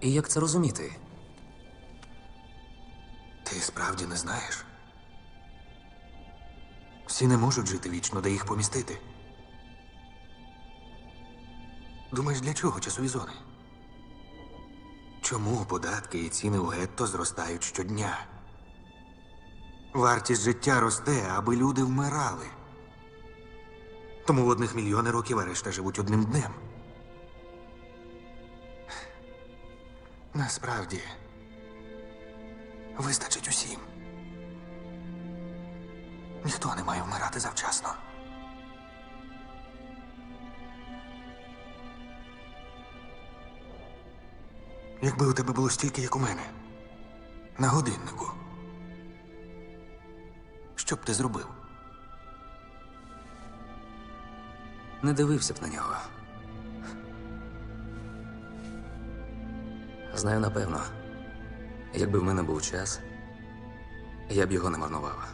І як це розуміти? Ти справді не знаєш? Всі не можуть жити вічно, де їх помістити. Думаєш, для чого часові зони? Чому податки і ціни у гетто зростають щодня? Вартість життя росте, аби люди вмирали. Тому в одних мільйони років, а решта живуть одним днем. Насправді, вистачить усім. Ніхто не має вмирати завчасно. Якби у тебе було стільки, як у мене, на годиннику. Що б ти зробив? Не дивився б на нього. Знаю напевно, якби в мене був час, я б його не марнував.